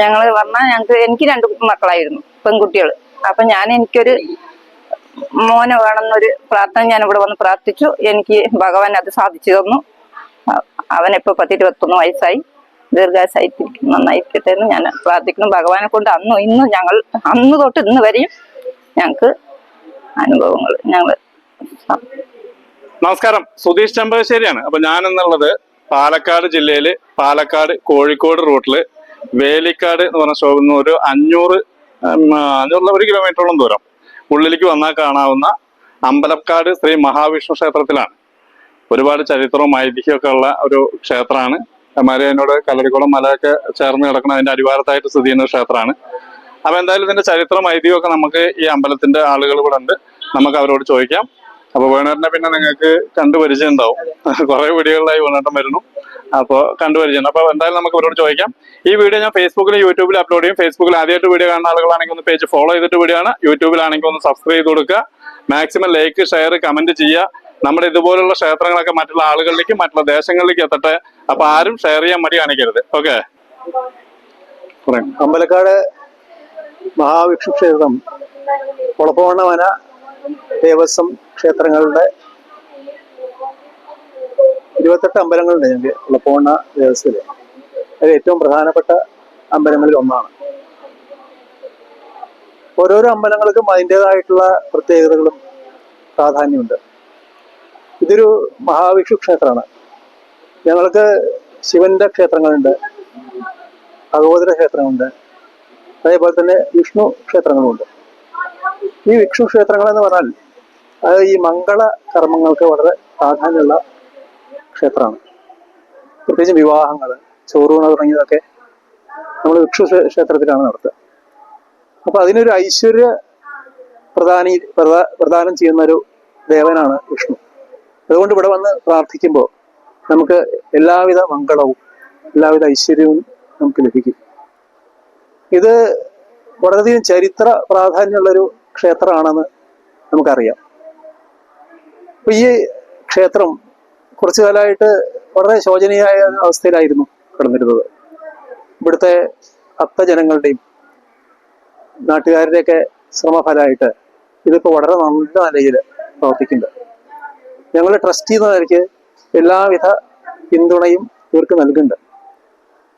ഞങ്ങൾ പറഞ്ഞാൽ ഞങ്ങൾക്ക് എനിക്ക് രണ്ട് മക്കളായിരുന്നു പെൺകുട്ടികൾ അപ്പൊ ഞാൻ എനിക്കൊരു മോനെ വേണമെന്നൊരു പ്രാർത്ഥന ഞാൻ ഇവിടെ വന്ന് പ്രാർത്ഥിച്ചു. എനിക്ക് ഭഗവാൻ അത് സാധിച്ചു തന്നു. അവനിപ്പോ പത്തിരുപത്തൊന്ന് വയസ്സായി. ദീർഘായുസായിരിക്കും നന്നായിരിക്കട്ടെ എന്ന് ഞാൻ പ്രാർത്ഥിക്കുന്നു. ഭഗവാനെ കൊണ്ട് അന്നും ഇന്നും ഞങ്ങൾ അന്ന് തൊട്ട് ഇന്ന് വരെയും ഞങ്ങൾക്ക് അനുഭവങ്ങൾ ഞങ്ങൾ നമസ്കാരം. സുധീഷ് ചമ്പകശ്ശേരിയാണ് അപ്പൊ ഞാൻ എന്നുള്ളത് പാലക്കാട് ജില്ലയിൽ പാലക്കാട് കോഴിക്കോട് റൂട്ടിൽ വേലിക്കാട് എന്ന് പറഞ്ഞ ഷോപ്പിൽ നിന്ന് ഒരു അഞ്ഞൂറ് അഞ്ഞൂറിലെ ഒരു കിലോമീറ്ററോളം ദൂരം ഉള്ളിലേക്ക് വന്നാൽ കാണാവുന്ന അമ്പലക്കാട് ശ്രീ മഹാവിഷ്ണു ക്ഷേത്രത്തിലാണ്. ഒരുപാട് ചരിത്രവും ഐതിഹ്യമൊക്കെ ഉള്ള ഒരു ക്ഷേത്രമാണ്. മാരി എന്നോട് കല്ലറിക്കുളം മലയൊക്കെ ചേർന്ന് കിടക്കുന്ന അതിന്റെ അടിവാരത്തായിട്ട് സ്ഥിതി ചെയ്യുന്ന ക്ഷേത്രമാണ്. അപ്പൊ എന്തായാലും ഇതിന്റെ ചരിത്രം ഐതിഹ്യമൊക്കെ നമുക്ക് ഈ അമ്പലത്തിന്റെ ആളുകൾ ഇവിടെ ഉണ്ട്. നമുക്ക് അവരോട് ചോദിക്കാം. അപ്പൊ വേണേട്ടനെ പിന്നെ നിങ്ങൾക്ക് കണ്ടുപരിചയം ഉണ്ടാവും. കുറെ വീഡിയോകളിലായി വേണേട്ടൻ വരുന്നു. അപ്പോൾ കണ്ടുപരിചയം. അപ്പോൾ എന്തായാലും നമുക്ക് ഇവരോട് ചോദിക്കാം. ഈ വീഡിയോ ഞാൻ ഫേസ്ബുക്കിൽ യൂട്യൂബിൽ അപ്ലോഡ് ചെയ്യും. ഫേസ്ബുക്കിൽ ആദ്യമായിട്ട് വീഡിയോ കാണുന്ന ആളുകളാണെങ്കിൽ ഒന്ന് പേജ് ഫോളോ ചെയ്തിട്ട് വീഡിയോ ആണ് യൂട്യൂബിലാണെങ്കിൽ ഒന്ന് സബ്സ്ക്രൈബ് ചെയ്ത് കൊടുക്കുക. മാക്സിമം ലൈക്ക് ഷെയർ കമന്റ് ചെയ്യുക. നമ്മുടെ ഇതുപോലുള്ള ക്ഷേത്രങ്ങളൊക്കെ മറ്റുള്ള ആളുകളിലേക്കും മറ്റുള്ള ദേശങ്ങളിലേക്കും എത്തട്ടെ. അപ്പൊ ആരും ഷെയർ ചെയ്യാൻ മടി കാണിക്കരുത്. ഓക്കെ അമ്പലക്കാട് മഹാവിഷ്ണു ക്ഷേത്രം കുളപ്പവണ്ണ വന ദേവസ്വം ക്ഷേത്രങ്ങളുടെ ഇരുപത്തെട്ട് അമ്പലങ്ങളുണ്ട് ഞങ്ങൾക്ക് കുളപ്പവണ്ണ ദേവസ്വത്തിൽ അതിൽ ഏറ്റവും പ്രധാനപ്പെട്ട അമ്പലങ്ങളിൽ ഒന്നാണ്. ഓരോരോ അമ്പലങ്ങൾക്കും അതിന്റെതായിട്ടുള്ള പ്രത്യേകതകളും പ്രാധാന്യമുണ്ട്. ഇതൊരു മഹാവിഷ്ണു ക്ഷേത്രമാണ്. ഞങ്ങൾക്ക് ശിവന്റെ ക്ഷേത്രങ്ങളുണ്ട് ഭഗവതര ക്ഷേത്രങ്ങളുണ്ട് അതേപോലെ തന്നെ വിഷ്ണു ക്ഷേത്രങ്ങളുമുണ്ട്. ഈ വിഷ്ണു ക്ഷേത്രങ്ങൾ എന്ന് പറഞ്ഞാൽ അത് ഈ മംഗള കർമ്മങ്ങൾക്ക് വളരെ പ്രാധാന്യമുള്ള ക്ഷേത്രമാണ്. പ്രത്യേകിച്ച് വിവാഹങ്ങൾ ചോറൂണ തുടങ്ങിയതൊക്കെ നമ്മൾ വിഷ്ണു ക്ഷേ- ക്ഷേത്രത്തിലാണ് നടത്തുക. അപ്പൊ അതിനൊരു ഐശ്വര്യ പ്രധാനി പ്രധാനം ചെയ്യുന്ന ഒരു ദേവനാണ് വിഷ്ണു. അതുകൊണ്ട് ഇവിടെ വന്ന് പ്രാർത്ഥിക്കുമ്പോൾ നമുക്ക് എല്ലാവിധ മംഗളവും എല്ലാവിധ ഐശ്വര്യവും നമുക്ക് ലഭിക്കും. ഇത് വളരെയധികം ചരിത്ര പ്രാധാന്യമുള്ളൊരു ക്ഷേത്രമാണെന്ന് നമുക്കറിയാം. അപ്പൊ ഈ ക്ഷേത്രം കുറച്ചു കാലമായിട്ട് വളരെ ശോചനീയമായ അവസ്ഥയിലായിരുന്നു കിടന്നിരുന്നത്. ഇവിടുത്തെ ഭക്തജനങ്ങളുടെയും നാട്ടുകാരുടെയൊക്കെ ശ്രമഫലമായിട്ട് ഇതിപ്പോൾ വളരെ നല്ല നിലയിൽ പ്രവർത്തിക്കുന്നുണ്ട്. ഞങ്ങൾ ട്രസ്റ്റ് നിലയ്ക്ക് എല്ലാവിധ പിന്തുണയും ഇവർക്ക് നൽകുന്നുണ്ട്.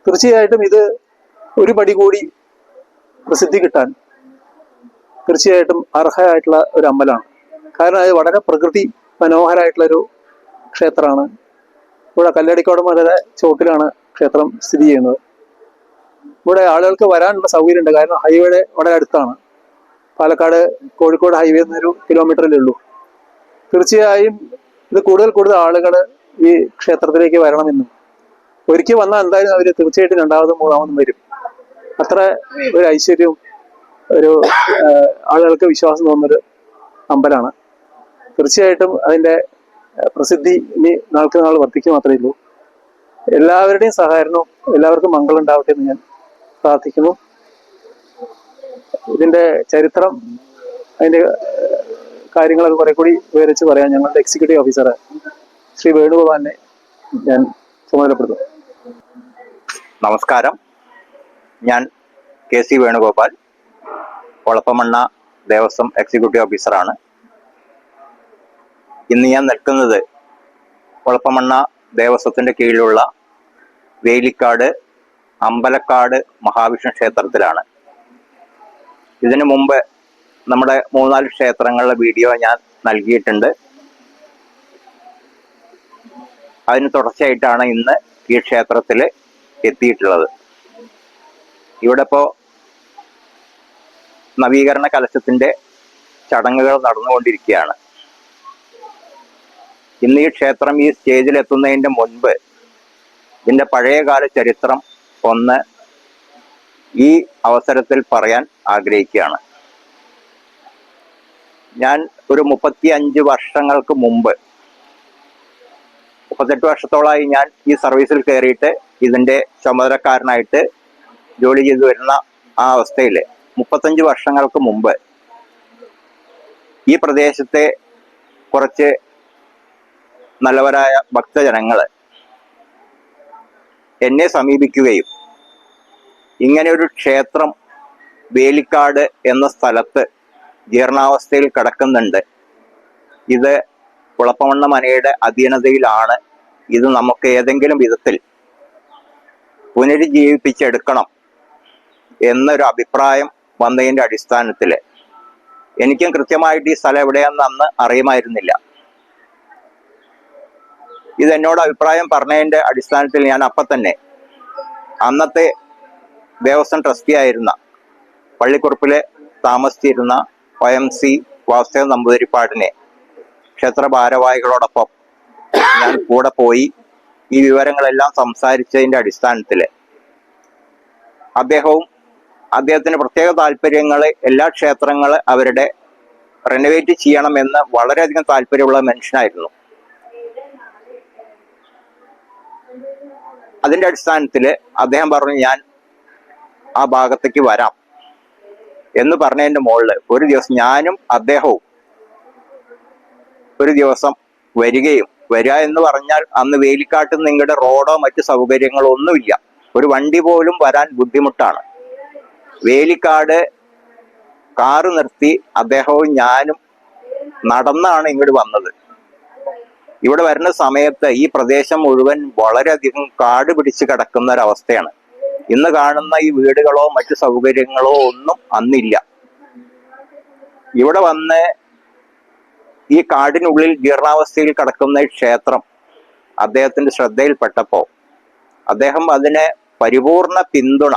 തീർച്ചയായിട്ടും ഇത് ഒരു പടി കൂടി പ്രസിദ്ധി കിട്ടാൻ തീർച്ചയായിട്ടും അർഹമായിട്ടുള്ള ഒരു അമ്പലമാണ്. കാരണം അത് വളരെ പ്രകൃതി മനോഹരമായിട്ടുള്ള ഒരു ക്ഷേത്രമാണ്. ഇവിടെ കല്ലടിക്കോടമലയുടെ ചോട്ടിലാണ് ക്ഷേത്രം സ്ഥിതി ചെയ്യുന്നത്. ഇവിടെ ആളുകൾക്ക് വരാനുള്ള സൗകര്യമുണ്ട്. കാരണം ഹൈവേയുടെ വളരെ അടുത്താണ്. പാലക്കാട് കോഴിക്കോട് ഹൈവേ എന്നൊരു കിലോമീറ്ററിലേ ഉള്ളൂ. തീർച്ചയായും ഇത് കൂടുതൽ കൂടുതൽ ആളുകൾ ഈ ക്ഷേത്രത്തിലേക്ക് വരണമെന്നും. ഒരിക്കൽ വന്നാൽ എന്തായാലും അവർ തീർച്ചയായിട്ടും രണ്ടാമതും മൂന്നാമതും വരും. അത്ര ഒരു ഐശ്വര്യവും ഒരു ആളുകൾക്ക് വിശ്വാസം തോന്നുന്നൊരു അമ്പലമാണ്. തീർച്ചയായിട്ടും അതിന്റെ ആ, പ്രസിദ്ധി ഇനി നാൾക്ക് നാൾ വർദ്ധിക്കുക മാത്രമേ ഉള്ളൂ. എല്ലാവരുടെയും സഹകരണവും എല്ലാവർക്കും മംഗളം ഉണ്ടാവട്ടെ എന്ന് ഞാൻ പ്രാർത്ഥിക്കുന്നു. ഇതിന്റെ ചരിത്രം അതിന്റെ ആ, കാര്യങ്ങളൊക്കെ കുറെ കൂടി വിവരിച്ച് പറയാൻ ഞങ്ങളുടെ എക്സിക്യൂട്ടീവ് ഓഫീസർ ശ്രീ വേണുഗോപാലിനെ ഞാൻ ചുമതലപ്പെടുത്തും നമസ്കാരം. ഞാൻ K C Venugopal Olappamanna Devaswom executive ഓഫീസറാണ് ഇന്ന് ഞാൻ നിൽക്കുന്നത് കുഴപ്പമണ്ണ ദേവസ്വത്തിന്റെ കീഴിലുള്ള വേലിക്കാട് അമ്പലക്കാട് മഹാവിഷ്ണു ക്ഷേത്രത്തിലാണ്. ഇതിനു മുമ്പ് നമ്മുടെ മൂന്നാൽ ക്ഷേത്രങ്ങളുടെ വീഡിയോ ഞാൻ നൽകിയിട്ടുണ്ട്. അതിന് തുടർച്ചയായിട്ടാണ് ഇന്ന് ഈ ക്ഷേത്രത്തിൽ എത്തിയിട്ടുള്ളത്. ഇവിടെ ഇപ്പോ നവീകരണ കലശത്തിന്റെ ചടങ്ങുകൾ നടന്നുകൊണ്ടിരിക്കുകയാണ്. ഇന്ന് ഈ ക്ഷേത്രം ഈ സ്റ്റേജിൽ എത്തുന്നതിന്റെ മുൻപ് ഇതിന്റെ പഴയകാല ചരിത്രം ഒന്ന് ഈ അവസരത്തിൽ പറയാൻ ആഗ്രഹിക്കുകയാണ്. ഞാൻ ഒരു മുപ്പത്തി അഞ്ച് വർഷങ്ങൾക്ക് മുമ്പ് മുപ്പത്തെട്ട് വർഷത്തോളമായി ഞാൻ ഈ സർവീസിൽ കയറിയിട്ട് ഇതിന്റെ ചുമതലക്കാരനായിട്ട് ജോലി ചെയ്തു വരുന്ന ആ അവസ്ഥയിൽ മുപ്പത്തഞ്ച് വർഷങ്ങൾക്ക് മുമ്പ് ഈ പ്രദേശത്തെ കുറച്ച് നല്ലവരായ ഭക്തജനങ്ങൾ എന്നെ സമീപിക്കുകയും ഇങ്ങനെ ഒരു ക്ഷേത്രം വേലിക്കാട് എന്ന സ്ഥലത്ത് ജീർണാവസ്ഥയിൽ കിടക്കുന്നുണ്ട്. ഇത് കുളപ്പമണ്ണ മനയുടെ അധീനതയിലാണ്. ഇത് നമുക്ക് ഏതെങ്കിലും വിധത്തിൽ പുനരുജ്ജീവിപ്പിച്ചെടുക്കണം എന്നൊരു അഭിപ്രായം വന്നതിന്റെ അടിസ്ഥാനത്തിൽ. എനിക്കും കൃത്യമായിട്ട് ഈ സ്ഥലം എവിടെയാണെന്ന് അന്ന് അറിയുമായിരുന്നില്ല. ഇത് എന്നോട് അഭിപ്രായം പറഞ്ഞതിന്റെ അടിസ്ഥാനത്തിൽ ഞാൻ അപ്പം തന്നെ അന്നത്തെ ദേവസ്വം ട്രസ്റ്റി ആയിരുന്ന പള്ളിക്കുറുപ്പിലെ താമസിച്ചിരുന്ന ഒ എം സി വാസുദേവ നമ്പൂതിരിപ്പാടിനെ ക്ഷേത്ര ഭാരവാഹികളോടൊപ്പം ഞാൻ കൂടെ പോയി ഈ വിവരങ്ങളെല്ലാം സംസാരിച്ചതിന്റെ അടിസ്ഥാനത്തിൽ അദ്ദേഹവും അദ്ദേഹത്തിന് പ്രത്യേക താല്പര്യങ്ങൾ എല്ലാ ക്ഷേത്രങ്ങൾ അവരുടെ റെനോവേറ്റ് ചെയ്യണമെന്ന് വളരെയധികം താല്പര്യമുള്ള മനുഷ്യനായിരുന്നു. അതിന്റെ അടിസ്ഥാനത്തിൽ അദ്ദേഹം പറഞ്ഞു ഞാൻ ആ ഭാഗത്തേക്ക് വരാം. എന്ന് പറഞ്ഞതിന്റെ മുകളിൽ ഒരു ദിവസം ഞാനും അദ്ദേഹവും ഒരു ദിവസം വരികയും വരിക എന്ന് പറഞ്ഞാൽ അന്ന് വേലിക്കാട്ട് നിങ്ങളുടെ റോഡോ മറ്റ് സൗകര്യങ്ങളോ ഒന്നുമില്ല. ഒരു വണ്ടി പോലും വരാൻ ബുദ്ധിമുട്ടാണ്. വേലിക്കാട് കാറ് നിർത്തി അദ്ദേഹവും ഞാനും നടന്നാണ് ഇങ്ങോട്ട് വന്നത്. ഇവിടെ വരുന്ന സമയത്ത് ഈ പ്രദേശം മുഴുവൻ വളരെയധികം കാട് പിടിച്ച് കിടക്കുന്ന ഒരവസ്ഥയാണ് ഇന്ന് കാണുന്ന ഈ വീടുകളോ മറ്റു സൗകര്യങ്ങളോ ഒന്നും അന്നില്ല. ഇവിടെ വന്ന് ഈ കാടിനുള്ളിൽ ജീർണാവസ്ഥയിൽ കിടക്കുന്ന ക്ഷേത്രം അദ്ദേഹത്തിന്റെ ശ്രദ്ധയിൽപ്പെട്ടപ്പോ അദ്ദേഹം അതിനെ പരിപൂർണ പിന്തുണ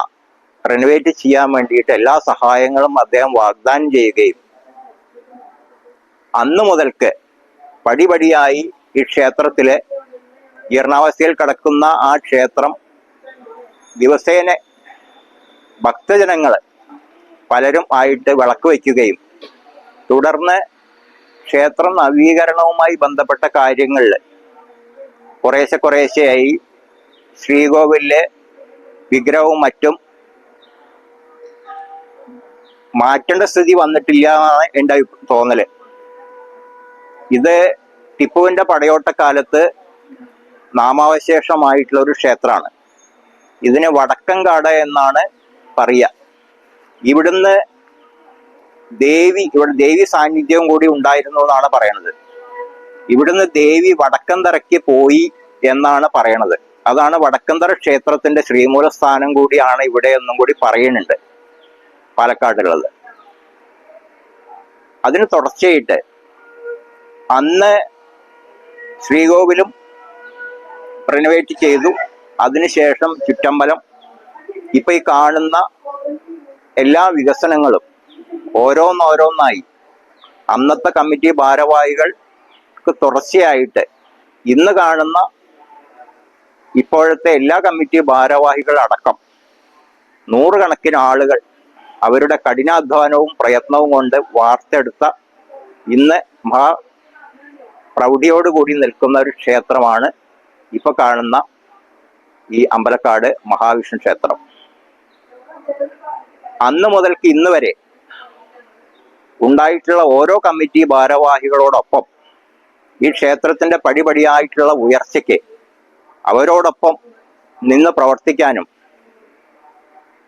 റെനോവേറ്റ് ചെയ്യാൻ വേണ്ടിയിട്ട് എല്ലാ സഹായങ്ങളും അദ്ദേഹം വാഗ്ദാനം ചെയ്യുകയും അന്നു മുതൽക്ക് പടിപടിയായി ഈ ക്ഷേത്രത്തിലെ ജീർണാവസ്ഥയിൽ കിടക്കുന്ന ആ ക്ഷേത്രം ദിവസേന ഭക്തജനങ്ങൾ പലരും ആയിട്ട് വിളക്ക് വയ്ക്കുകയും തുടർന്ന് ക്ഷേത്രം നവീകരണവുമായി ബന്ധപ്പെട്ട കാര്യങ്ങളിൽ കുറേശ്ശെ കുറേശ്ശെയായി ശ്രീകോവിലെ വിഗ്രഹവും മറ്റും മാറ്റേണ്ട സ്ഥിതി വന്നിട്ടില്ല എന്നാണ് എന്റെ തോന്നൽ. ഇത് ടിപ്പുവിന്റെ പടയോട്ടക്കാലത്ത് നാമാവശേഷമായിട്ടുള്ള ഒരു ക്ഷേത്രമാണ്. ഇതിന് വടക്കൻകാട് എന്നാണ് പറയുക ഇവിടുന്ന് ദേവി ഇവിടെ ദേവി സാന്നിധ്യവും കൂടി ഉണ്ടായിരുന്നു എന്നാണ് പറയണത്. ഇവിടുന്ന് ദേവി വടക്കന്തറയ്ക്ക് പോയി എന്നാണ് പറയണത്. അതാണ് വടക്കന്തറ ക്ഷേത്രത്തിന്റെ ശ്രീമൂലസ്ഥാനം കൂടിയാണ് ഇവിടെ എന്നും കൂടി പറയുന്നുണ്ട് പാലക്കാടുള്ളത്. അതിന് തുടർച്ചയായിട്ട് അന്ന് ശ്രീകോവിലും റിനോവേറ്റ് ചെയ്തു. അതിനുശേഷം ചുറ്റമ്പലം. ഇപ്പൊ ഈ കാണുന്ന എല്ലാ വികസനങ്ങളും ഓരോന്നോരോന്നായി. അന്നത്തെ കമ്മിറ്റി ഭാരവാഹികൾക്ക് തുടർച്ചയായിട്ട് ഇന്ന് കാണുന്ന ഇപ്പോഴത്തെ എല്ലാ കമ്മിറ്റി ഭാരവാഹികൾ അടക്കം നൂറുകണക്കിന് ആളുകൾ അവരുടെ കഠിനാധ്വാനവും പ്രയത്നവും കൊണ്ട് വാർത്തെടുത്ത ഇന്ന് മഹാ പ്രൗഢിയോടുകൂടി നിൽക്കുന്ന ഒരു ക്ഷേത്രമാണ് ഇപ്പൊ കാണുന്ന ഈ അമ്പലക്കാട് മഹാവിഷ്ണു ക്ഷേത്രം. അന്ന് മുതൽക്ക് ഇന്ന് വരെ ഉണ്ടായിട്ടുള്ള ഓരോ കമ്മിറ്റി ഭാരവാഹികളോടൊപ്പം ഈ ക്ഷേത്രത്തിന്റെ പടിപടിയായിട്ടുള്ള ഉയർച്ചയ്ക്ക് അവരോടൊപ്പം നിന്ന് പ്രവർത്തിക്കാനും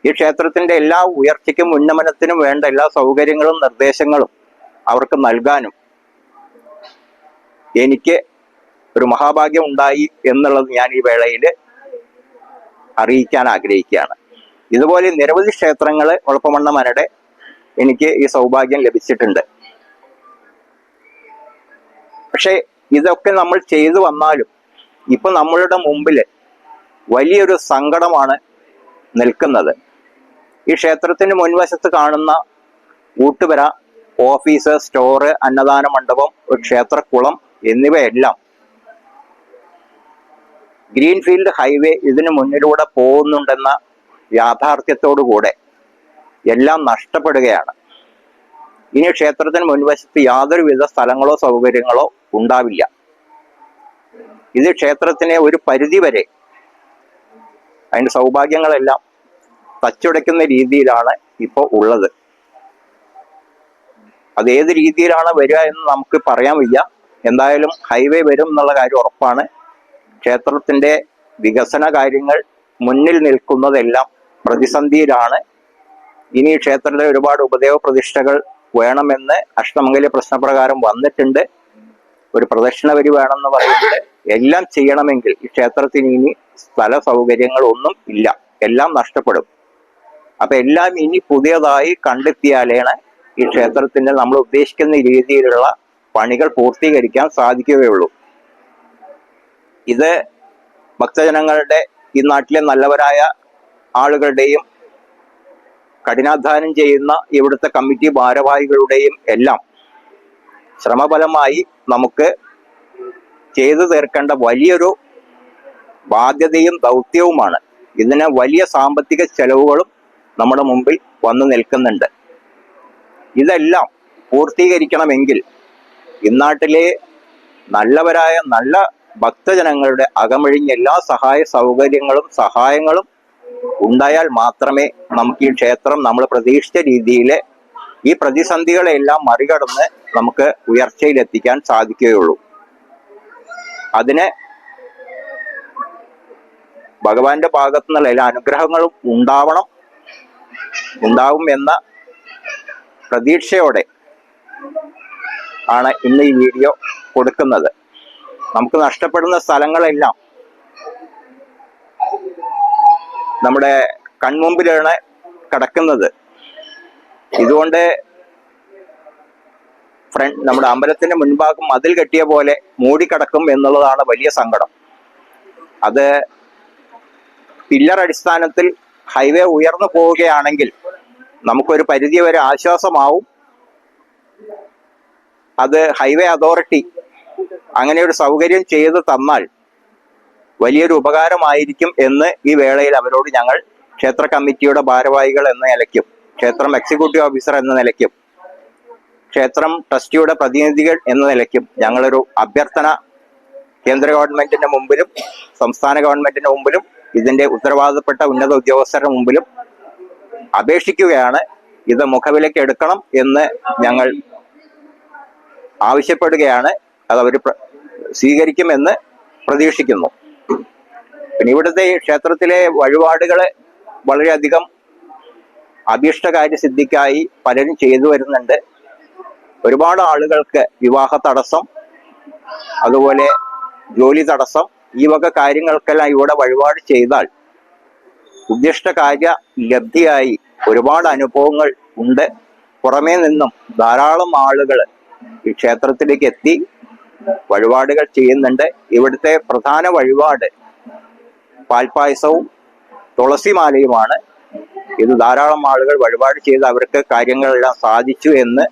ഈ ക്ഷേത്രത്തിന്റെ എല്ലാ ഉയർച്ചയ്ക്കും ഉന്നമനത്തിനും വേണ്ട എല്ലാ സൗകര്യങ്ങളും നിർദ്ദേശങ്ങളും അവർക്ക് നൽകാനും എനിക്ക് ഒരു മഹാഭാഗ്യം ഉണ്ടായി എന്നുള്ളത് ഞാൻ ഈ വേളയിൽ അറിയിക്കാൻ ആഗ്രഹിക്കുകയാണ്. ഇതുപോലെ നിരവധി ക്ഷേത്രങ്ങൾ കുഴപ്പമണ്ണ മനയുടെ എനിക്ക് ഈ സൗഭാഗ്യം ലഭിച്ചിട്ടുണ്ട്. പക്ഷെ ഇതൊക്കെ നമ്മൾ ചെയ്തു വന്നാലും ഇപ്പൊ നമ്മളുടെ മുമ്പിൽ വലിയൊരു സങ്കടമാണ് നിൽക്കുന്നത്. ഈ ക്ഷേത്രത്തിന് മുൻവശത്ത് കാണുന്ന കൂട്ടുപുര ഓഫീസ് സ്റ്റോറ് അന്നദാന മണ്ഡപം ഒരു ക്ഷേത്രക്കുളം എന്നിവയെല്ലാം ഗ്രീൻഫീൽഡ് ഹൈവേ ഇതിനു മുന്നിലൂടെ പോകുന്നുണ്ടെന്ന യാഥാർത്ഥ്യത്തോടുകൂടെ എല്ലാം നഷ്ടപ്പെടുകയാണ്. ഇനി ക്ഷേത്രത്തിന് മുൻവശത്ത് യാതൊരുവിധ സ്ഥലങ്ങളോ സൗകര്യങ്ങളോ ഉണ്ടാവില്ല. ഇത് ക്ഷേത്രത്തിനെ ഒരു പരിധി വരെ അതിന്റെ സൗഭാഗ്യങ്ങളെല്ലാം തച്ചുടയ്ക്കുന്ന രീതിയിലാണ് ഇപ്പോൾ ഉള്ളത്. അത് ഏത് രീതിയിലാണ് വരിക എന്ന് നമുക്ക് പറയാൻ വയ്യ. എന്തായാലും ഹൈവേ വരും എന്നുള്ള കാര്യം ഉറപ്പാണ്. ക്ഷേത്രത്തിന്റെ വികസന കാര്യങ്ങൾ മുന്നിൽ നിൽക്കുന്നതെല്ലാം പ്രതിസന്ധിയിലാണ്. ഇനി ക്ഷേത്രത്തിലെ ഒരുപാട് ഉപദേവ പ്രതിഷ്ഠകൾ വേണമെന്ന് അഷ്ടമംഗല്യ പ്രശ്നപ്രകാരം വന്നിട്ടുണ്ട്. ഒരു പ്രദക്ഷിണ വരി വേണമെന്ന് പറയുന്നത് എല്ലാം ചെയ്യണമെങ്കിൽ ഈ ക്ഷേത്രത്തിന് ഇനി സ്ഥല സൗകര്യങ്ങളൊന്നും ഇല്ല. എല്ലാം നഷ്ടപ്പെടും. അപ്പൊ എല്ലാം ഇനി പുതിയതായി കണ്ടെത്തിയാലാണ് ഈ ക്ഷേത്രത്തിന്റെ നമ്മൾ ഉദ്ദേശിക്കുന്ന രീതിയിലുള്ള പണികൾ പൂർത്തീകരിക്കാൻ സാധിക്കുകയുള്ളൂ. ഇത് ഭക്തജനങ്ങളുടെ ഈ നാട്ടിലെ നല്ലവരായ ആളുകളുടെയും കഠിനാധ്വാനം ചെയ്യുന്ന ഇവിടുത്തെ കമ്മിറ്റി ഭാരവാഹികളുടെയും എല്ലാം ശ്രമഫലമായി നമുക്ക് ചെയ്തു തീർക്കേണ്ട വലിയൊരു ബാധ്യതയും ദൗത്യവുമാണ്. ഇതിന് വലിയ സാമ്പത്തിക ചെലവുകളും നമ്മുടെ മുമ്പിൽ വന്നു നിൽക്കുന്നുണ്ട്. ഇതെല്ലാം പൂർത്തീകരിക്കണമെങ്കിൽ ഇന്നാട്ടിലെ നല്ലവരായ നല്ല ഭക്തജനങ്ങളുടെ അകമഴിഞ്ഞ എല്ലാ സഹായ സൗകര്യങ്ങളും സഹായങ്ങളും ഉണ്ടായാൽ മാത്രമേ നമുക്ക് ഈ ക്ഷേത്രം നമ്മൾ പ്രതീക്ഷിച്ച രീതിയിലെ ഈ പ്രതിസന്ധികളെല്ലാം മറികടന്ന് നമുക്ക് ഉയർച്ചയിലെത്തിക്കാൻ സാധിക്കുകയുള്ളൂ. അതിന് ഭഗവാന്റെ ഭാഗത്തു നിന്നുള്ള എല്ലാ അനുഗ്രഹങ്ങളും ഉണ്ടാവണം ഉണ്ടാവും എന്ന പ്രതീക്ഷയോടെ ആണ് ഇന്ന് ഈ വീഡിയോ കൊടുക്കുന്നത്. നമുക്ക് നഷ്ടപ്പെടുന്ന സ്ഥലങ്ങളെല്ലാം നമ്മുടെ കൺമുമ്പിലാണ് കിടക്കുന്നത്. ഇതുകൊണ്ട് ഫ്രണ്ട് നമ്മുടെ അമ്പലത്തിന്റെ മുൻഭാഗം മതിൽ കെട്ടിയ പോലെ മൂടിക്കിടക്കും എന്നുള്ളതാണ് വലിയ സങ്കടം. അത് പില്ലർ അടിസ്ഥാനത്തിൽ ഹൈവേ ഉയർന്നു പോവുകയാണെങ്കിൽ നമുക്കൊരു പരിധി വരെ ആശ്വാസമാവും. അത് ഹൈവേ അതോറിറ്റി അങ്ങനെ ഒരു സൗകര്യം ചെയ്ത് തന്നാൽ വലിയൊരു ഉപകാരമായിരിക്കും എന്ന് ഈ വേളയിൽ അവരോട് ഞങ്ങൾ ക്ഷേത്ര കമ്മിറ്റിയുടെ ഭാരവാഹികൾ എന്ന നിലയ്ക്കും ക്ഷേത്രം എക്സിക്യൂട്ടീവ് ഓഫീസർ എന്ന നിലയ്ക്കും ക്ഷേത്രം ട്രസ്റ്റിയുടെ പ്രതിനിധികൾ എന്ന നിലയ്ക്കും ഞങ്ങളൊരു അഭ്യർത്ഥന കേന്ദ്ര ഗവൺമെന്റിന്റെ മുമ്പിലും സംസ്ഥാന ഗവൺമെന്റിന്റെ മുമ്പിലും ഇതിന്റെ ഉത്തരവാദപ്പെട്ട ഉന്നത ഉദ്യോഗസ്ഥരുടെ മുമ്പിലും അപേക്ഷിക്കുകയാണ്. ഇത് മുഖവിലേക്ക് എടുക്കണം എന്ന് ഞങ്ങൾ ആവശ്യപ്പെടുകയാണ്. അത് അവർ സ്വീകരിക്കുമെന്ന് പ്രതീക്ഷിക്കുന്നു. പിന്നെ ഇവിടുത്തെ ക്ഷേത്രത്തിലെ വഴിപാടുകൾ വളരെയധികം അഭീഷ്ടകാര്യ സിദ്ധിക്കായി പലരും ചെയ്തു വരുന്നുണ്ട്. ഒരുപാട് ആളുകൾക്ക് വിവാഹ തടസ്സം അതുപോലെ ജോലി തടസ്സം ഈ വക കാര്യങ്ങൾക്കെല്ലാം ഇവിടെ വഴിപാട് ചെയ്താൽ ഉദ്ദിഷ്ട കാര്യ ലബ്ധിയായി ഒരുപാട് അനുഭവങ്ങൾ ഉണ്ട്. പുറമേ നിന്നും ധാരാളം ആളുകൾ ഈ ക്ഷേത്രത്തിലേക്ക് എത്തി വഴിപാടുകൾ ചെയ്യുന്നുണ്ട്. ഇവിടുത്തെ പ്രധാന വഴിപാട് പാൽപ്പായസവും തുളസിമാലയുമാണ്. ഇത് ധാരാളം ആളുകൾ വഴിപാട് ചെയ്ത് അവർക്ക് കാര്യങ്ങളെല്ലാം സാധിച്ചു എന്ന്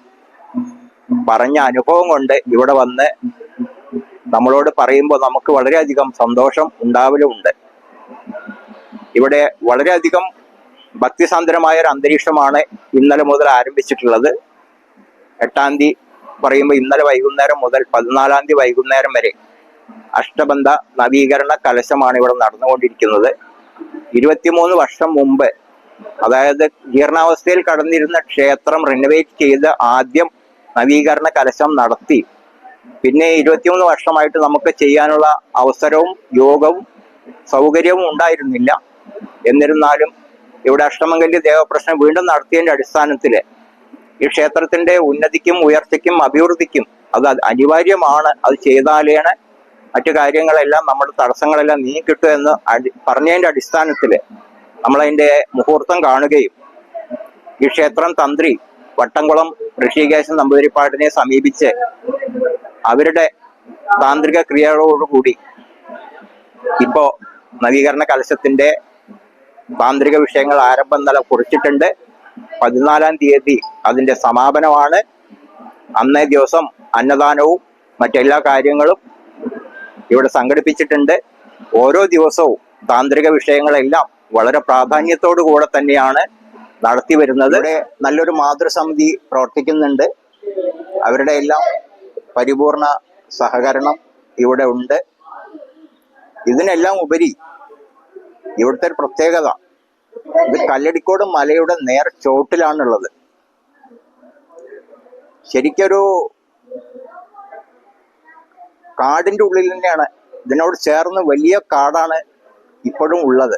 പറഞ്ഞ അനുഭവം കൊണ്ട് ഇവിടെ വന്ന് നമ്മളോട് പറയുമ്പോൾ നമുക്ക് വളരെയധികം സന്തോഷം ഉണ്ടാവലുമുണ്ട്. ഇവിടെ വളരെയധികം ഭക്തിസാന്ദ്രമായ ഒരു അന്തരീക്ഷമാണ് ഇന്നലെ മുതൽ ആരംഭിച്ചിട്ടുള്ളത്. എട്ടാം തീയതി പറയുമ്പോൾ ഇന്നലെ വൈകുന്നേരം മുതൽ പതിനാലാം തീയതി വൈകുന്നേരം വരെ അഷ്ടബന്ധ നവീകരണ കലശമാണ് ഇവിടെ നടന്നുകൊണ്ടിരിക്കുന്നത്. ഇരുപത്തിമൂന്ന് വർഷം മുമ്പ് അതായത് ജീർണാവസ്ഥയിൽ കടന്നിരുന്ന ക്ഷേത്രം റിനോവേറ്റ് ചെയ്ത് ആദ്യം നവീകരണ കലശം നടത്തി. പിന്നെ ഇരുപത്തിമൂന്ന് വർഷമായിട്ട് നമുക്ക് ചെയ്യാനുള്ള അവസരവും യോഗവും സൗകര്യവും ഉണ്ടായിരുന്നില്ല. എന്നിരുന്നാലും ഇവിടെ അഷ്ടമംഗല്യ ദേവപ്രശ്നം വീണ്ടും നടത്തിയതിന്റെ അടിസ്ഥാനത്തിൽ ഈ ക്ഷേത്രത്തിന്റെ ഉന്നതിക്കും ഉയർച്ചയ്ക്കും അഭിവൃദ്ധിക്കും അത് അനിവാര്യമാണ്. അത് ചെയ്താലേണ് മറ്റു കാര്യങ്ങളെല്ലാം നമ്മുടെ തടസ്സങ്ങളെല്ലാം നീങ്ങിക്കിട്ടു എന്ന് പറഞ്ഞതിന്റെ അടിസ്ഥാനത്തിൽ നമ്മളതിന്റെ മുഹൂർത്തം കാണുകയും ഈ ക്ഷേത്രം തന്ത്രി വട്ടംകുളം ഋഷികേശൻ നമ്പൂതിരിപ്പാടിനെ സമീപിച്ച് അവരുടെ താന്ത്രിക ക്രിയകളോടുകൂടി ഇപ്പോ നവീകരണ കലശത്തിന്റെ താന്ത്രിക വിഷയങ്ങൾ ആരംഭം നില കുറിച്ചിട്ടുണ്ട്. പതിനാലാം തീയതി അതിന്റെ സമാപനമാണ്. അന്നേ ദിവസം അന്നദാനവും മറ്റെല്ലാ കാര്യങ്ങളും ഇവിടെ സംഘടിപ്പിച്ചിട്ടുണ്ട്. ഓരോ ദിവസവും താന്ത്രിക വിഷയങ്ങളെല്ലാം വളരെ പ്രാധാന്യത്തോടു കൂടെ തന്നെയാണ് നടത്തി വരുന്നത്. ഇവിടെ നല്ലൊരു മാതൃസമിതി പ്രവർത്തിക്കുന്നുണ്ട്. അവരുടെ എല്ലാം പരിപൂർണ സഹകരണം ഇവിടെ ഉണ്ട്. ഇതിനെല്ലാം ഉപരി ഇവിടുത്തെ പ്രത്യേകത ഇത് കല്ലടിക്കോട് മലയുടെ നേർ ചോട്ടിലാണുള്ളത് ശരിക്കൊരു കാടിന്റെ ഉള്ളിൽ തന്നെയാണ്. ഇതിനോട് ചേർന്ന് വലിയ കാടാണ് ഇപ്പോഴും ഉള്ളത്.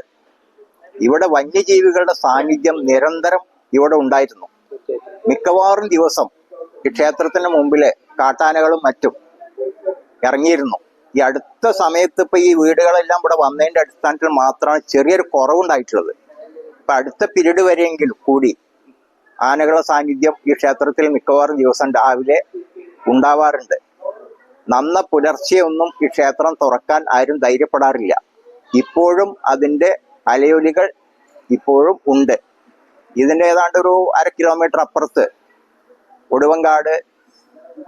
ഇവിടെ വന്യജീവികളുടെ സാന്നിധ്യം നിരന്തരം ഇവിടെ ഉണ്ടായിരുന്നു. മിക്കവാറും ദിവസം ഈ ക്ഷേത്രത്തിന് മുമ്പിൽ കാട്ടാനകളും മറ്റും ഇറങ്ങിയിരുന്നു. ഈ അടുത്ത സമയത്ത് ഇപ്പൊ ഈ വീടുകളെല്ലാം ഇവിടെ വന്നതിന്റെ അടിസ്ഥാനത്തിൽ മാത്രമാണ് ചെറിയൊരു കുറവുണ്ടായിട്ടുള്ളത്. ഇപ്പൊ അടുത്ത പീരീഡ് വരെയെങ്കിലും കൂടി ആനകളുടെ സാന്നിധ്യം ഈ ക്ഷേത്രത്തിൽ മിക്കവാറും ദിവസം രാവിലെ ഉണ്ടാവാറുണ്ട്. നന്ന പുലർച്ചെയൊന്നും ഈ ക്ഷേത്രം തുറക്കാൻ ആരും ധൈര്യപ്പെടാറില്ല. ഇപ്പോഴും അതിന്റെ അലയൊലികൾ ഇപ്പോഴും ഉണ്ട്. ഇതിന്റെ ഏതാണ്ട് ഒരു അര കിലോമീറ്റർ അപ്പുറത്ത് ഒടുവങ്കാട്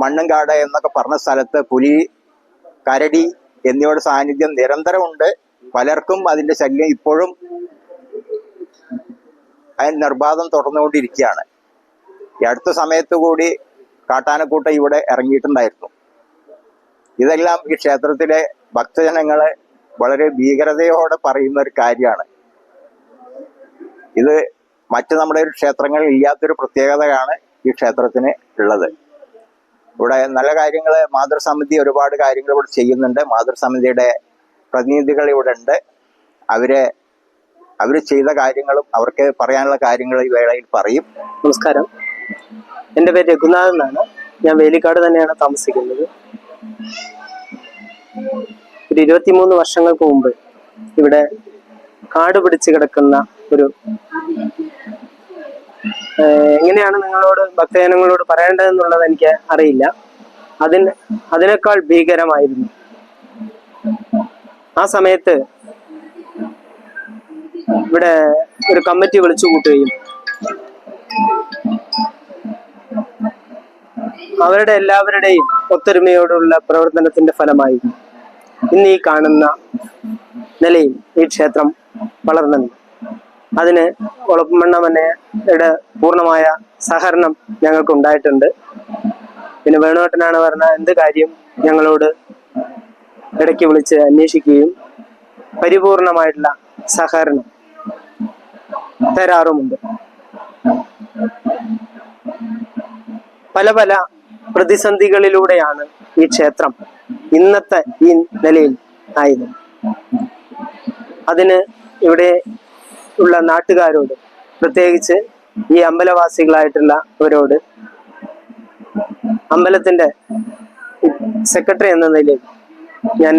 മണ്ണുംകാട് എന്നൊക്കെ പറഞ്ഞ സ്ഥലത്ത് പുലി കരടി എന്നിവയുടെ സാന്നിധ്യം നിരന്തരമുണ്ട്. പലർക്കും അതിന്റെ ശല്യം ഇപ്പോഴും അതിന് നിർബാധം തുടർന്നുകൊണ്ടിരിക്കുകയാണ്. ഈ അടുത്ത സമയത്ത് കൂടി കാട്ടാനക്കൂട്ടം ഇവിടെ ഇറങ്ങിയിട്ടുണ്ടായിരുന്നു. ഇതെല്ലാം ഈ ക്ഷേത്രത്തിലെ ഭക്തജനങ്ങളെ വളരെ ഭീകരതയോടെ പറയുന്ന ഒരു കാര്യമാണ്. ഇത് മറ്റ് നമ്മുടെ ഒരു ക്ഷേത്രങ്ങളിൽ ഇല്ലാത്തൊരു പ്രത്യേകതയാണ് ഈ ക്ഷേത്രത്തിന് ഉള്ളത്. ഇവിടെ നല്ല കാര്യങ്ങൾ മാതൃസമിതി ഒരുപാട് കാര്യങ്ങൾ ഇവിടെ ചെയ്യുന്നുണ്ട്. മാതൃസമിതിയുടെ പ്രതിനിധികൾ ഇവിടെ ഉണ്ട്. അവരെ അവർ ചെയ്ത കാര്യങ്ങളും അവർക്ക് പറയാനുള്ള കാര്യങ്ങൾ ഈ വേളയിൽ പറയും. നമസ്കാരം. എന്റെ പേര് രഘുനാഥൻ എന്നാണ്. ഞാൻ വേലിക്കാട് തന്നെയാണ് താമസിക്കുന്നത്. ഒരു ഇരുപത്തിമൂന്ന് വർഷങ്ങൾക്ക് മുമ്പ് ഇവിടെ കാട് പിടിച്ച് കിടക്കുന്ന ഒരു എങ്ങനെയാണ് നിങ്ങളോട് ഭക്തജനങ്ങളോട് പറയേണ്ടതെന്നുള്ളത് എനിക്ക് അറിയില്ല. അതിന് അതിനേക്കാൾ ഭീകരമായിരുന്നു. ആ സമയത്ത് ഇവിടെ ഒരു കമ്മിറ്റി വിളിച്ചു കൂട്ടുകയും. അവരുടെ എല്ലാവരുടെയും ഒത്തൊരുമയോടുള്ള പ്രവർത്തനത്തിന്റെ ഫലമായി ഇന്ന് ഈ കാണുന്ന നിലയിൽ ഈ ക്ഷേത്രം വളർന്നു. അതിന് ഒളപ്പമണ്ണമനയുടെ പൂർണമായ സഹകരണം ഞങ്ങൾക്ക് ഉണ്ടായിട്ടുണ്ട് പിന്നെ വേണുവേട്ടനാണ് പറഞ്ഞ എന്ത് കാര്യം ഞങ്ങളോട് ഇടയ്ക്ക് വിളിച്ച് അന്വേഷിക്കുകയും പരിപൂർണമായിട്ടുള്ള സഹകരണം തരാറുമുണ്ട്. പല പല പ്രതിസന്ധികളിലൂടെയാണ് ഈ ക്ഷേത്രം ഇന്നത്തെ ഈ നിലയിൽ ആയത്. അതിന് ഇവിടെ ഉള്ള നാട്ടുകാരോട് പ്രത്യേകിച്ച് ഈ അമ്പലവാസികളായിട്ടുള്ള അവരോട് അമ്പലത്തിന്റെ സെക്രട്ടറി എന്ന നിലയിൽ ഞാൻ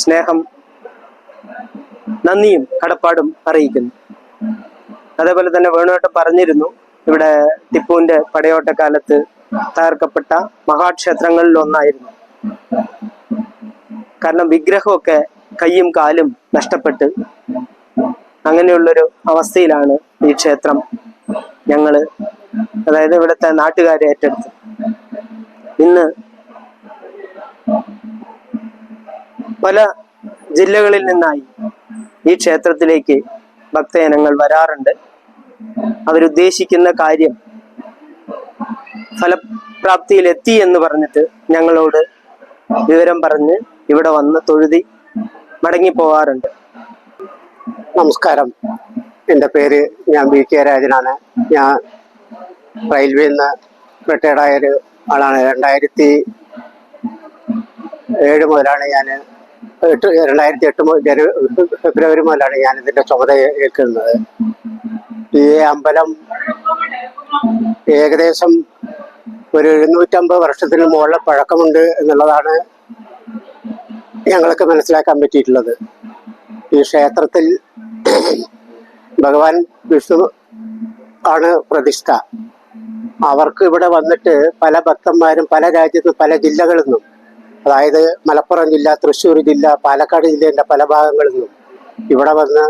സ്നേഹം നന്ദിയും കടപ്പാടും അറിയിക്കുന്നു. അതേപോലെ തന്നെ വേണുവേട്ടൻ പറഞ്ഞിരുന്നു ഇവിടെ ടിപ്പുവിന്റെ പടയോട്ട പടയോട്ടക്കാലത്ത് തകർക്കപ്പെട്ട മഹാക്ഷേത്രങ്ങളിൽ ഒന്നായിരുന്നു. കാരണം വിഗ്രഹമൊക്കെ കയ്യും കാലും നഷ്ടപ്പെട്ട് അങ്ങനെയുള്ളൊരു അവസ്ഥയിലാണ് ഈ ക്ഷേത്രം ഞങ്ങൾ അതായത് ഇവിടുത്തെ നാട്ടുകാരെ ഏറ്റെടുത്ത് ഇന്ന് പല ജില്ലകളിൽ നിന്നായി ഈ ക്ഷേത്രത്തിലേക്ക് ഭക്തജനങ്ങൾ വരാറുണ്ട്. അവരുദ്ദേശിക്കുന്ന കാര്യം ഫലപ്രാപ്തിയിലെത്തി എന്ന് പറഞ്ഞിട്ട് ഞങ്ങളോട് വിവരം പറഞ്ഞ് ഇവിടെ വന്ന് തൊഴുതി മടങ്ങി പോവാറുണ്ട് നമസ്കാരം. എന്റെ പേര് ഞാൻ ബി കെ രാജനാണ്. ഞാൻ റെയിൽവേയിൽ നിന്ന് റിട്ടയർഡായ ഒരു ആളാണ്. രണ്ടായിരത്തി ഏഴ് മുതലാണ് ഞാൻ എട്ട് രണ്ടായിരത്തി എട്ട് മുതൽ ഫെബ്രുവരി മുതലാണ് ഞാൻ ഇതിന്റെ ചുമതല ഏൽക്കുന്നത്. ഈ അമ്പലം ഏകദേശം ഒരു എഴുന്നൂറ്റമ്പത് വർഷത്തിന് മുകളിൽ പഴക്കമുണ്ട് എന്നുള്ളതാണ് ഞങ്ങൾക്ക് മനസ്സിലാക്കാൻ പറ്റിയിട്ടുള്ളത്. ഈ ക്ഷേത്രത്തിൽ ഭഗവാൻ വിഷ്ണു ആണ് പ്രതിഷ്ഠ. അവർക്ക് ഇവിടെ വന്നിട്ട് പല ഭക്തന്മാരും പല രാജ്യത്തും പല ജില്ലകളിൽ നിന്നും അതായത് മലപ്പുറം ജില്ല തൃശ്ശൂർ ജില്ല പാലക്കാട് ജില്ലേന്റെ പല ഭാഗങ്ങളിൽ നിന്നും ഇവിടെ വന്ന്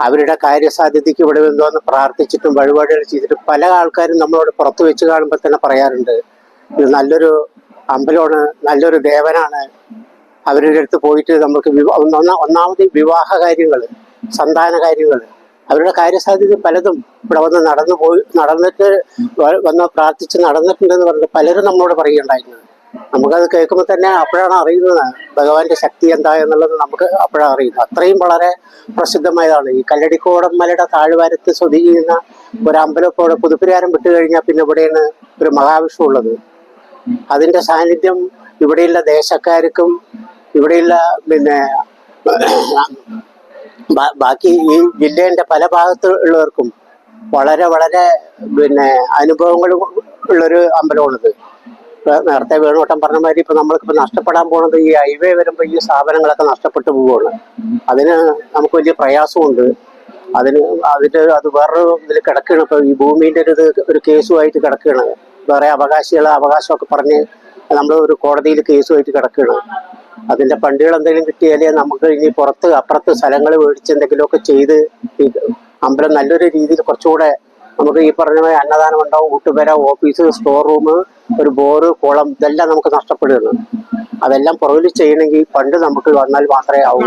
അവരുടെ കാര്യസാധ്യതയ്ക്ക് ഇവിടെ വന്ന് പ്രാർത്ഥിച്ചിട്ടും വഴിപാടുകൾ ചെയ്തിട്ടും പല ആൾക്കാരും നമ്മളോട് പുറത്തു വെച്ച് കാണുമ്പോൾ തന്നെ പറയാറുണ്ട്. ഇത് നല്ലൊരു അമ്പലമാണ് നല്ലൊരു ദേവനാണ്. അവരുടെ അടുത്ത് പോയിട്ട് നമുക്ക് ഒന്നാമത് വിവാഹ കാര്യങ്ങൾ സന്താന കാര്യങ്ങൾ അവരുടെ കാര്യസാധ്യത പലതും ഇവിടെ വന്ന് നടന്നു പോയി നടന്നിട്ട് വന്ന് പ്രാർത്ഥിച്ച് നടന്നിട്ടുണ്ടെന്ന് പറഞ്ഞിട്ട് പലരും നമ്മളോട് പറയുകയുണ്ടായിരുന്നു നമുക്കത് കേൾക്കുമ്പോൾ തന്നെ അപ്പോഴാണ് അറിയുന്നത് ഭഗവാന്റെ ശക്തി എന്താ എന്നുള്ളത് നമുക്ക് അപ്പോഴാണ് അറിയുന്നത്. അത്രയും വളരെ പ്രസിദ്ധമായതാണ്. ഈ കല്ലടിക്കോടം മലയുടെ താഴ്വാരത്ത് സ്വതി ചെയ്യുന്ന ഒരു അമ്പലപ്പോടെ പുതുപ്പുരാരം വിട്ടു കഴിഞ്ഞാൽ പിന്നെ ഇവിടെയാണ് ഒരു മഹാവിഷ്ണു ഉള്ളത്. അതിന്റെ സാന്നിധ്യം ഇവിടെയുള്ള ദേശക്കാർക്കും ഇവിടെയുള്ള പിന്നെ ബാക്കി ഈ ജില്ലേന്റെ പല ഭാഗത്ത് ഉള്ളവർക്കും വളരെ വളരെ പിന്നെ അനുഭവങ്ങൾ ഉള്ളൊരു അമ്പലമാണിത്. നേരത്തെ വേണുവട്ടം പറഞ്ഞ മാതിരി ഇപ്പൊ നമ്മൾക്കിപ്പോ നഷ്ടപ്പെടാൻ പോണത് ഈ ഹൈവേ വരുമ്പോ ഈ സ്ഥാപനങ്ങളൊക്കെ നഷ്ടപ്പെട്ടു പോവുകയാണ് അതിന് നമുക്ക് വലിയ പ്രയാസമുണ്ട്. അതിന് അതിന്റെ അത് വേറൊരു ഇതിൽ കിടക്കുകയാണ്. ഇപ്പൊ ഈ ഭൂമിന്റെ ഒരു ഇത് ഒരു കേസുമായിട്ട് കിടക്കുകയാണ്. വേറെ അവകാശികളെ അവകാശമൊക്കെ പറഞ്ഞ് നമ്മൾ ഒരു കോടതിയിൽ കേസുമായിട്ട് കിടക്കുകയാണ്. അതിന്റെ ഫണ്ടുകൾ എന്തെങ്കിലും കിട്ടിയാലേ നമുക്ക് ഇനി പുറത്ത് അപ്പുറത്ത് സ്ഥലങ്ങൾ മേടിച്ച് എന്തെങ്കിലുമൊക്കെ ചെയ്ത് അമ്പലം നല്ലൊരു രീതിയിൽ കുറച്ചുകൂടെ നമുക്ക് ഈ പറഞ്ഞ അന്നദാനം ഉണ്ടാവും കൂട്ടുപേര ഓഫീസ് സ്റ്റോർ റൂം ഒരു ബോറ് കുളം ഇതെല്ലാം നമുക്ക് നഷ്ടപ്പെടുകയാണ് അതെല്ലാം പുറകിൽ ചെയ്യണമെങ്കിൽ പണ്ട് നമുക്ക് വന്നാൽ മാത്രമേ ആവൂ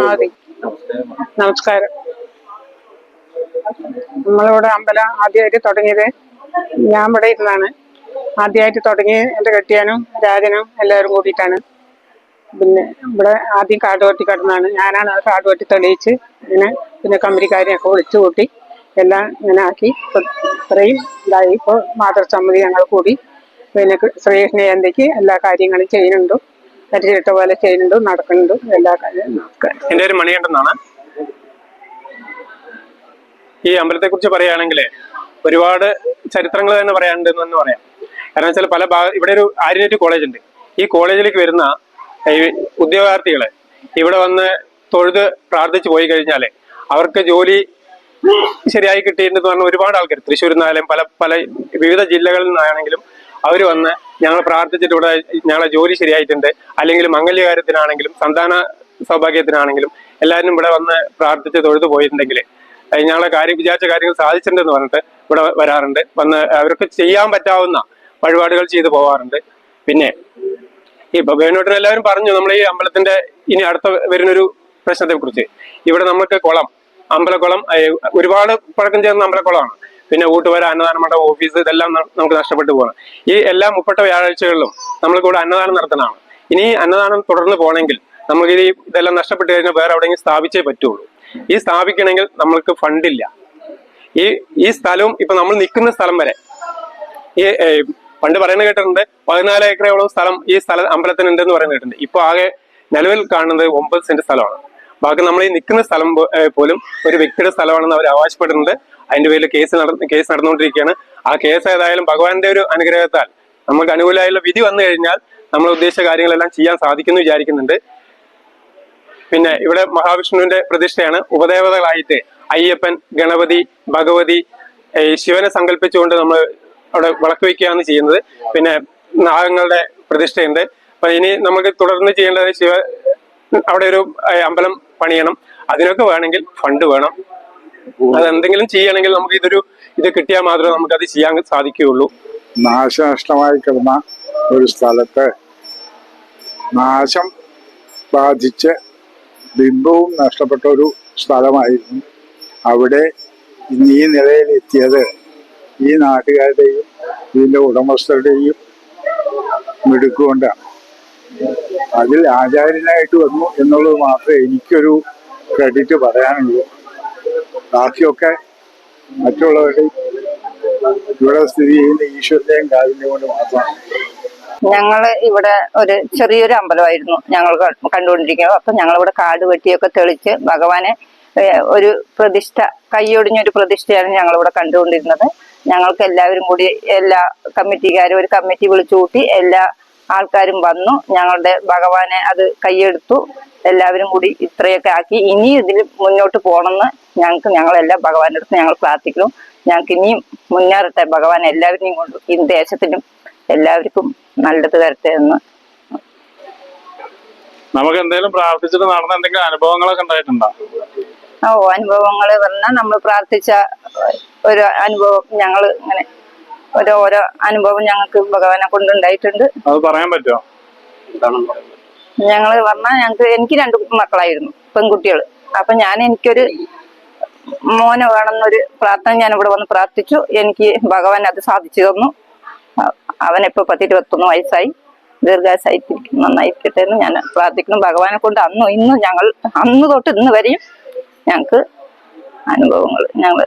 നമസ്കാരം. നമ്മളിവിടെ അമ്പലം ആദ്യമായിട്ട് തുടങ്ങിയത് ഞാൻ ഇവിടെ ഇരുന്നാണ്. ആദ്യമായിട്ട് തുടങ്ങി എന്റെ കെട്ടിയാനും രാജനും എല്ലാവരും കൂടിയിട്ടാണ്. പിന്നെ ഇവിടെ ആദ്യം കാട് വെട്ടി കിടന്നാണ്. ഞാനാണ് ആ കാട് വെട്ടി തെളിയിച്ച് ഇങ്ങനെ പിന്നെ കമ്പനിക്കാരെയൊക്കെ വിളിച്ചു കൂട്ടി എല്ലാം ഇങ്ങനെ ആക്കി. ഇത്രയും ഇതായി. ഇപ്പോൾ മാതൃസമ്മതി ഞങ്ങൾ കൂടി. പിന്നെ ശ്രീകൃഷ്ണ ജയന്തിക്ക് എല്ലാ കാര്യങ്ങളും ചെയ്യുന്നുണ്ട്. പരിചയിട്ട പോലെ ചെയ്യുന്നുണ്ട് നടക്കുന്നുണ്ട്. എല്ലാ കാര്യവും എന്റെ ഒരു ഈ അമ്പലത്തെ കുറിച്ച് പറയുകയാണെങ്കിൽ ഒരുപാട് ചരിത്രങ്ങൾ തന്നെ പറയാനുണ്ട് എന്ന് പറയാം. കാരണം വെച്ചാൽ പല ഭാഗ ഇവിടെ ഒരു ആര്യനേറ്റ് കോളേജ് ഉണ്ട് ഈ കോളേജിലേക്ക് വരുന്ന ഈ ഉദ്യോഗാർത്ഥികളെ ഇവിടെ വന്ന് തൊഴുത് പ്രാർത്ഥിച്ചു പോയി കഴിഞ്ഞാൽ അവർക്ക് ജോലി ശരിയായി കിട്ടിയിട്ടുണ്ടെന്ന് പറഞ്ഞ ഒരുപാട് ആൾക്കാർ തൃശ്ശൂരിൽ നിന്നായാലും പല പല വിവിധ ജില്ലകളിൽ നിന്നാണെങ്കിലും അവർ വന്ന് ഞങ്ങൾ പ്രാർത്ഥിച്ചിട്ട് ഇവിടെ ഞങ്ങളെ ജോലി ശരിയായിട്ടുണ്ട്. അല്ലെങ്കിൽ മംഗല്യകാര്യത്തിനാണെങ്കിലും സന്താന സൗഭാഗ്യത്തിനാണെങ്കിലും എല്ലാവരും ഇവിടെ വന്ന് പ്രാർത്ഥിച്ച് തൊഴുതു പോയിട്ടുണ്ടെങ്കിൽ ഞങ്ങളെ കാര്യം വിചാരിച്ച കാര്യങ്ങൾ സാധിച്ചിട്ടുണ്ടെന്ന് പറഞ്ഞിട്ട് ഇവിടെ വരാറുണ്ട്. വന്ന് അവർക്ക് ചെയ്യാൻ പറ്റാവുന്ന വഴിപാടുകൾ ചെയ്തു പോവാറുണ്ട്. പിന്നെ ഈ വേണോട്ടൻ എല്ലാവരും പറഞ്ഞു നമ്മൾ ഈ അമ്പലത്തിന്റെ ഇനി അടുത്ത വരുന്നൊരു പ്രശ്നത്തെ കുറിച്ച് ഇവിടെ നമ്മൾക്ക് കുളം അമ്പലക്കുളം ഒരുപാട് പഴക്കം ചേർന്ന അമ്പലക്കുളമാണ്. പിന്നെ ഊട്ടുവര അന്നദാന മണ്ഡപം ഓഫീസ് ഇതെല്ലാം നമുക്ക് നഷ്ടപ്പെട്ടു പോകണം ഈ എല്ലാ മുപ്പട്ട വ്യാഴാഴ്ചകളിലും നമ്മൾ കൂടെ അന്നദാനം നടത്തണമാണ് ഇനി അന്നദാനം തുടർന്ന് പോകണമെങ്കിൽ നമുക്ക് ഈ ഇതെല്ലാം നഷ്ടപ്പെട്ട് കഴിഞ്ഞാൽ വേറെ എവിടെയെങ്കിലും സ്ഥാപിച്ചേ പറ്റുള്ളൂ. ഈ സ്ഥാപിക്കണമെങ്കിൽ നമ്മൾക്ക് ഫണ്ടില്ല ഈ ഈ സ്ഥലവും ഇപ്പൊ നമ്മൾ നിൽക്കുന്ന സ്ഥലം വരെ ഈ പണ്ട് പറയുന്നത് കേട്ടിട്ടുണ്ട് പതിനാല് ഏക്കറോളം സ്ഥലം ഈ സ്ഥല അമ്പലത്തിന് ഉണ്ടെന്ന് പറയുന്നത് കേട്ടിട്ടുണ്ട്. ഇപ്പൊ ആകെ നിലവിൽ കാണുന്നത് ഒമ്പത് സെന്റ് സ്ഥലമാണ്. ബാക്കി നമ്മൾ ഈ നിൽക്കുന്ന സ്ഥലം പോലും ഒരു വ്യക്തിയുടെ സ്ഥലമാണെന്ന് അവർ അവകാശപ്പെടുന്നുണ്ട്. അതിന്റെ പേരിൽ കേസ് നട കേസ് നടന്നുകൊണ്ടിരിക്കുകയാണ്. ആ കേസ് ഏതായാലും ഭഗവാന്റെ ഒരു അനുഗ്രഹത്താൽ നമുക്ക് അനുകൂലമായുള്ള വിധി വന്നു കഴിഞ്ഞാൽ നമ്മൾ ഉദ്ദേശിച്ച കാര്യങ്ങളെല്ലാം ചെയ്യാൻ സാധിക്കുന്നു വിചാരിക്കുന്നുണ്ട്. പിന്നെ ഇവിടെ മഹാവിഷ്ണുവിന്റെ പ്രതിഷ്ഠയാണ്. ഉപദേവതകളായിട്ട് അയ്യപ്പൻ ഗണപതി ഭഗവതി ശിവനെ സങ്കല്പിച്ചുകൊണ്ട് നമ്മൾ അവിടെ വിളക്ക് വയ്ക്കുകയാണ് ചെയ്യുന്നത്. പിന്നെ നാഗങ്ങളുടെ പ്രതിഷ്ഠയുണ്ട്. അപ്പൊ ഇനി നമുക്ക് തുടർന്ന് ചെയ്യേണ്ടത് ശിവ അവിടെ ഒരു അമ്പലം പണിയണം. അതിനൊക്കെ വേണമെങ്കിൽ ഫണ്ട് വേണം. അത് എന്തെങ്കിലും ചെയ്യണമെങ്കിൽ നമുക്ക് ഇതൊരു ഇത് കിട്ടിയാൽ മാത്രമേ നമുക്ക് അത് ചെയ്യാൻ സാധിക്കുകയുള്ളൂ. നാശനഷ്ടമായി കിടന്ന ഒരു സ്ഥലത്ത് നാശം ബാധിച്ച് ബിംബവും നഷ്ടപ്പെട്ട ഒരു സ്ഥലമായിരുന്നു. അവിടെ ഇന്ന് ഈ നിലയിലെത്തിയത് ഈ നാട്ടുകാരുടെയും ഇതിന്റെ ഉടമസ്ഥരുടെയും മിടുക്കുകൊണ്ടാണ്. അതിൽ ആചാര്യനായിട്ട് വന്നു എന്നുള്ളത് മാത്രമേ എനിക്കൊരു ക്രെഡിറ്റ് പറയാനുള്ളൂ. ബാക്കിയൊക്കെ മറ്റുള്ളവരുടെ ഇവിടെ സ്ഥിതി ചെയ്യുന്ന ഈശ്വരന്റെയും കൊണ്ട് മാത്രമാണ്. ഞങ്ങൾ ഇവിടെ ഒരു ചെറിയൊരു അമ്പലമായിരുന്നു ഞങ്ങൾ കണ്ടുകൊണ്ടിരിക്കുന്നത്. അപ്പൊ ഞങ്ങൾ ഇവിടെ കാട് വെട്ടിയൊക്കെ തെളിച്ച് ഭഗവാനെ ഒരു പ്രതിഷ്ഠ കൈയൊടിഞ്ഞൊരു പ്രതിഷ്ഠയാണ് ഞങ്ങൾ ഇവിടെ കണ്ടുകൊണ്ടിരുന്നത്. ഞങ്ങൾക്ക് എല്ലാവരും കൂടി എല്ലാ കമ്മിറ്റിക്കാരും ഒരു കമ്മിറ്റി വിളിച്ചു കൂട്ടി എല്ലാ ആൾക്കാരും വന്നു. ഞങ്ങളുടെ ഭഗവാനെ അത് കൈയെടുത്തു. എല്ലാവരും കൂടി ഇത്രയൊക്കെ ആക്കി. ഇനി ഇതിൽ മുന്നോട്ട് പോകണമെന്ന് ഞങ്ങൾക്ക് ഞങ്ങളെല്ലാം ഭഗവാന്റെ അടുത്ത് ഞങ്ങൾ പ്രാർത്ഥിക്കുന്നു. ഞങ്ങൾക്ക് ഇനിയും മുന്നേറട്ടെ. ഭഗവാൻ എല്ലാവരെയും കൊണ്ട് ഈ ദേശത്തിനും എല്ലാവർക്കും നല്ലത് തരട്ടെ എന്ന്. നമുക്ക് എന്തെങ്കിലും പ്രാർത്ഥിച്ചിട്ട് നടന്ന എന്തെങ്കിലും അനുഭവങ്ങളൊക്കെ ഉണ്ടായിട്ടുണ്ടോ? ഓ അനുഭവങ്ങൾ പറഞ്ഞാൽ നമ്മൾ പ്രാർത്ഥിച്ച ഒരു അനുഭവം ഞങ്ങൾ ഇങ്ങനെ ഓരോ ഓരോ അനുഭവം ഞങ്ങൾക്ക് ഭഗവാനെ കൊണ്ടുണ്ടായിട്ടുണ്ട് അത് പറയാൻ പറ്റുമോ? ഞങ്ങൾ പറഞ്ഞാൽ ഞങ്ങൾക്ക് എനിക്ക് രണ്ട് മക്കളായിരുന്നു പെൺകുട്ടികൾ അപ്പൊ ഞാൻ എനിക്കൊരു മോനെ വേണമെന്നൊരു പ്രാർത്ഥന ഞാൻ ഇവിടെ വന്ന് പ്രാർത്ഥിച്ചു. എനിക്ക് ഭഗവാൻ അത് സാധിച്ചു തന്നു. അവനിപ്പോ പത്തിരുപത്തൊന്ന് വയസ്സായി. ദീർഘാസായിട്ടിരിക്കും നന്നായിരിക്കട്ടെ എന്ന് ഞാൻ പ്രാർത്ഥിക്കുന്നു. ഭഗവാനെ കൊണ്ട് അന്നും ഇന്നും ഞങ്ങൾ അന്ന് തൊട്ട് ഇന്ന് വരെയും ഞങ്ങൾക്ക് അനുഭവങ്ങൾ ഞങ്ങൾ